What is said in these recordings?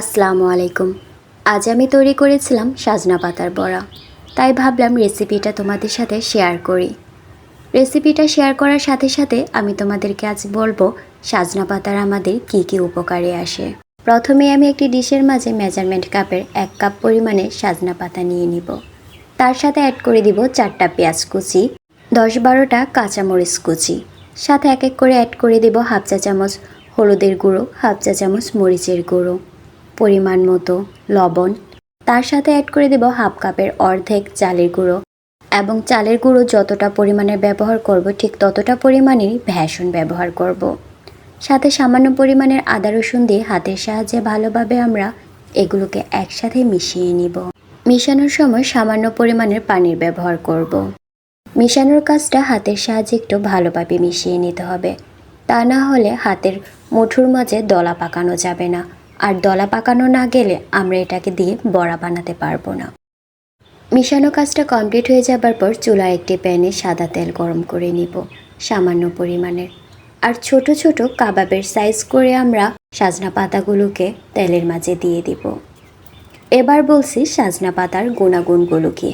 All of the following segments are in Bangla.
আসসালামু আলাইকুম। আজ আমি তৈরি করেছিলাম সাজনা পাতার বড়া। তাই ভাবলাম রেসিপিটা তোমাদের সাথে শেয়ার করি। রেসিপিটা শেয়ার করার সাথে সাথে আমি তোমাদেরকে আজ বলব সাজনা পাতার আমাদের কি কি উপকারে আসে। প্রথমে আমি একটি ডিশের মাঝে মেজারমেন্ট কাপের এক কাপ পরিমাণে সাজনা পাতা নিয়ে নিব। তার সাথে অ্যাড করে দিব চারটা পেঁয়াজ কুচি, দশ বারোটা কাঁচামরিচ কুচি। সাথে এক এক করে অ্যাড করে দেব হাফ চা চামচ হলুদের গুঁড়ো, হাফ চা চামচ মরিচের গুঁড়ো। পরিমাণ মতো লবণ। তার সাথে অ্যাড করে দেব হাফ কাপের অর্ধেক চালের গুঁড়ো। এবং চালের গুঁড়ো যতটা পরিমাণে ব্যবহার করব, ঠিক ততটা পরিমাণেরই ভ্যাসন ব্যবহার করব। সাথে সামান্য পরিমাণের আদা রসুন দিয়ে হাতের সাহায্যে ভালোভাবে আমরা এগুলোকে একসাথে মিশিয়ে নিব। মিশানোর সময় সামান্য পরিমাণের পানির ব্যবহার করব। মিশানোর কাজটা হাতের সাহায্যে একটু ভালোভাবে মিশিয়ে নিতে হবে। তা না হলে হাতের মুঠুর মাঝে দলা পাকানো যাবে না। আর দলা পাকানো না গেলে আমরা এটাকে দিয়ে বড়া বানাতে পারব না। মিশানো কাজটা কমপ্লিট হয়ে যাবার পর চুলায় একটি প্যানে সাদা তেল গরম করে নিব, সামান্য পরিমাণের। আর ছোট ছোট কাবাবের সাইজ করে আমরা সাজনা পাতাগুলোকে তেলের মাঝে দিয়ে দিব। এবার বলছি সাজনা পাতার গুণাগুণগুলো কি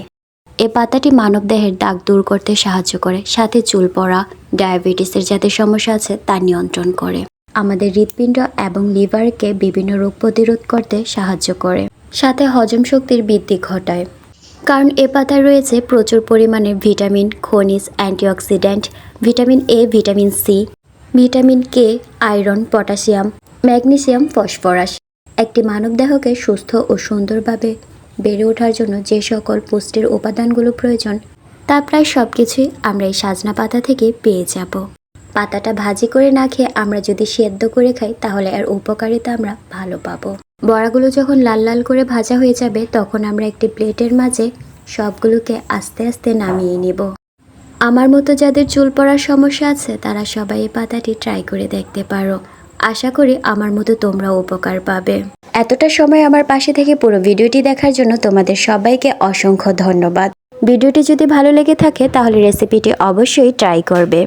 এ পাতাটি মানবদেহের দাগ দূর করতে সাহায্য করে, সাথে চুল পড়া, ডায়াবেটিসের যাতে সমস্যা আছে তা নিয়ন্ত্রণ করে। আমাদের হৃৎপিণ্ড এবং লিভারকে বিভিন্ন রোগ প্রতিরোধ করতে সাহায্য করে। সাথে হজম শক্তির বৃদ্ধি ঘটায়। কারণ এ পাতায় রয়েছে প্রচুর পরিমাণে ভিটামিন, খনিজ, antioxidant, vitamin A, vitamin C, vitamin K, iron, potassium, magnesium, phosphorus. একটি মানবদেহকে সুস্থ ও সুন্দরভাবে বেড়ে ওঠার জন্য যে সকল পুষ্টির উপাদানগুলো প্রয়োজন, তা প্রায় সব কিছুই আমরা এই সাজনা পাতা থেকে পেয়ে যাব। পাতাটা ভাজি করে না খেয়ে আমরা যদি সেদ্ধ করে খাই, তাহলে এর উপকারিতা আমরা ভালো পাবো। বড়াগুলো যখন লাল লাল করে ভাজা হয়ে যাবে, তখন আমরা একটি প্লেটের মাঝে সবগুলোকে আস্তে আস্তে নামিয়ে নিব। আমার মতো যাদের চুল পড়ার সমস্যা আছে, তারা সবাই এই পাতাটি ট্রাই করে দেখতে পারো। আশা করি আমার মতো তোমরা উপকার পাবে। এতটা সময় আমার পাশে থেকে পুরো ভিডিওটি দেখার জন্য তোমাদের সবাইকে অসংখ্য ধন্যবাদ। ভিডিওটি যদি ভালো লেগে থাকে, তাহলে রেসিপিটি অবশ্যই ট্রাই করবে।